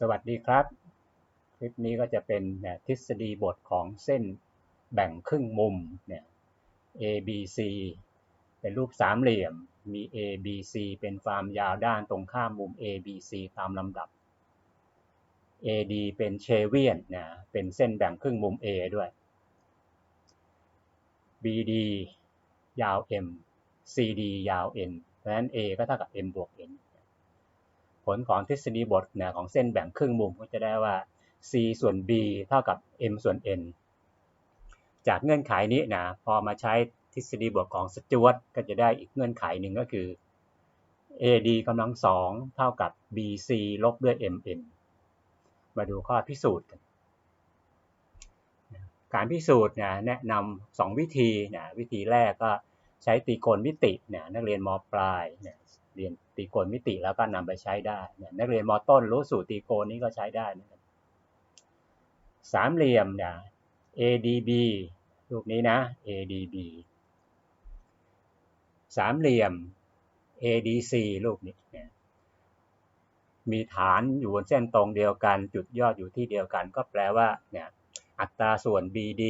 สวัสดีครับ คลิปนี้ก็จะเป็นทฤษฎีบทของเส้นแบ่งครึ่งมุมเนี่ย A B C เป็นรูปสามเหลี่ยมมี A B C เป็นความยาวด้านตรงข้ามมุม A B C ตามลำดับ AD เป็นเชเวียนนะเป็นเส้นแบ่งครึ่งมุม A ด้วย BD ยาว M CD ยาว N เพราะฉะนั้น A ก็เท่ากับ M บวก N ผลของทฤษฎีบทนะของเส้นแบ่งครึ่งมุมก็จะได้ว่า c ส่วน b เท่ากับ m ส่วน n จากเงื่อนไขนี้นะพอมาใช้ทฤษฎีบทของสจวตก็จะได้อีกเงื่อนไขหนึ่งก็คือ ad กำลังสองเท่ากับ bc ลบด้วย mn มาดูข้อพิสูจน์กัน การพิสูจน์นะแนะนำสองวิธีนะวิธีแรกก็ใช้ตีโกณมิตินะนักเรียนมปลายนะ เรียนตีโกณมิติแล้วก็นำไปใช้ได้นักเรียนมต้นรู้สูตรตีโกณนี้ก็ใช้ได้นะครับสามเหลี่ยมเนี่ย ADB รูปนี้นะ ADB สามเหลี่ยม ADC รูปนี้มีฐานอยู่บนเส้นตรงเดียวกัน จุดยอดอยู่ที่เดียวกัน ก็แปลว่าเนี่ยอัตราส่วน BD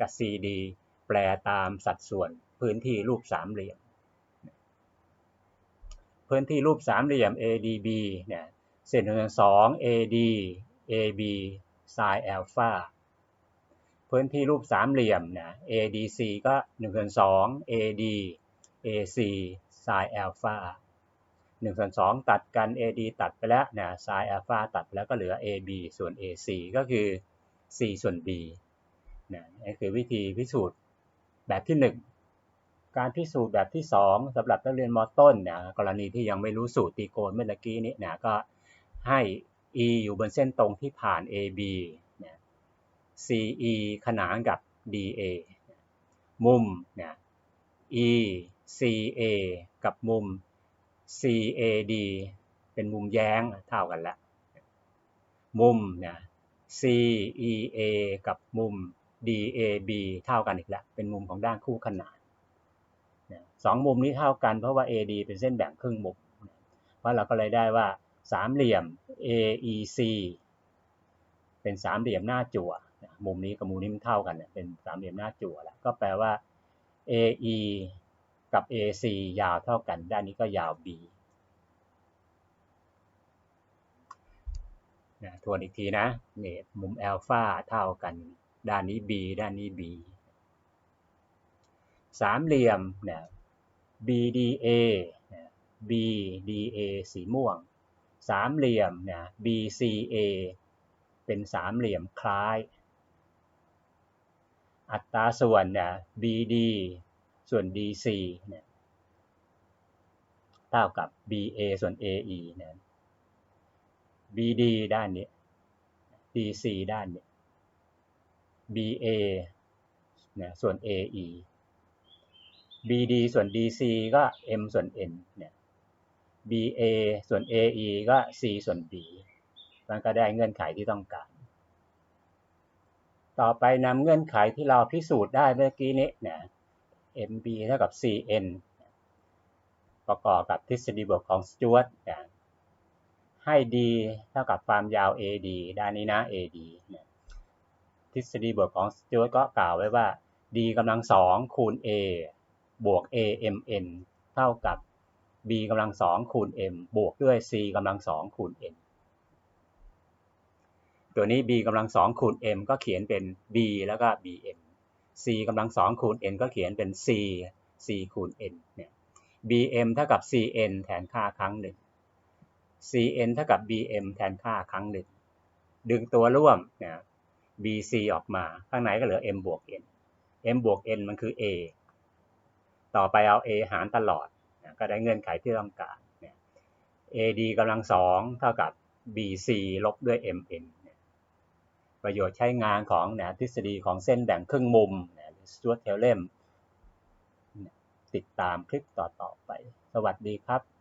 กับ CD แปลตามสัดส่วนพื้นที่รูปสามเหลี่ยม พื้นที่รูปสามเหลี่ยม ADB เนี่ยเศษหนึ่งสอง AD AB sin อัลฟาพื้นที่รูปสามเหลี่ยมเนี่ย ADC ก็1ส่วน2 AD AC sin อัลฟา1ส่วน2ตัดกัน AD ตัดไปแล้วเนี่ย sin อัลฟาตัดแล้วก็เหลือ AB ส่วน AC ก็คือ C ส่วน B นะนี่คือวิธีพิสูจน์แบบที่ 1 การพิสูจน์แบบที่ 2สำหรับนักเรียนมต้นเนี่ยกรณีที่ยังไม่รู้สูตรตีโกณเมื่อกี้นี้นะก็ให้ e อยู่บนเส้นตรงที่ผ่าน AB เนี่ย CE ขนานกับ DA มุมเนี่ย ECA กับมุม CAD เป็นมุมแย้งเท่ากันแล้ว มุมเนี่ย CEA กับมุม DAB เท่ากันอีกแล้ว เป็นมุมของด้านคู่ขนาน สองมุมนี้เท่ากันเพราะว่า AD เป็นเส้นแบ่งครึ่งมุมเพราะเราก็เลยได้ว่าสามเหลี่ยม AEC เป็นสามเหลี่ยมหน้าจั่วมุมนี้กับมุมนี้มันเท่ากันเป็นสามเหลี่ยมหน้าจั่วแล้วก็แปลว่า AE กับ AC ยาวเท่ากัน ด้านนี้ก็ยาว B นะทวนอีกทีนะเนี่ยมุมอัลฟาเท่ากัน ด้านนี้ B ด้านนี้ B สามเหลี่ยมเนี่ย BDA BDA สีม่วง สามเหลี่ยมเนี่ย BCA เป็นสามเหลี่ยมคล้าย อัตราส่วนเนี่ย BD ส่วน DC เนี่ยเท่ากับ BA ส่วน AE เนี่ย BD ด้านนี้ DC ด้านนี้ BA เนี่ยส่วน AE BD ส่วน DC ก็ M ส่วน N เนี่ย BA ส่วน AE ก็ C ส่วน B มันก็ได้เงื่อนไขที่ต้องการ ต่อไปนำเงื่อนไขที่เราพิสูจน์ได้เมื่อกี้นี้เนี่ย MB เท่ากับ CN ประกอบกับทฤษฎีบวกของสจวตให้ D เท่ากับความยาว AD ด้านนี้นะ AD เนี่ยทฤษฎีบวกของสจวตก็กล่าวไว้ว่า D กำลังสองคูณ A บวก amn เท่ากับ b กำลังสองคูณ m บวกด้วย c กำลังสองคูณ n ตัวนี้ b กำลังสองคูณ m ก็เขียนเป็น b แล้วก็ bm c กำลังสองคูณ n ก็เขียนเป็น c c คูณ n เนี่ย bm เท่ากับ cn แทนค่าครั้งหนึ่ง cn เท่ากับ bm แทนค่าครั้งหนึ่ง ดึงตัวร่วมเนี่ย bc ออกมา ข้างในก็เหลือ m บวก n m บวก n มันคือ a ต่อไปเอา a หารตลอดก็ได้เงื่อนไขที่ต้องการ ad กำลังสองเท่ากับ bc ลบด้วย mn ประโยชน์ใช้งานของนะทฤษฎีของเส้นแบ่งครึ่งมุมสจวตเทลเลมติดตามคลิปต่อ ๆ ไป สวัสดีครับ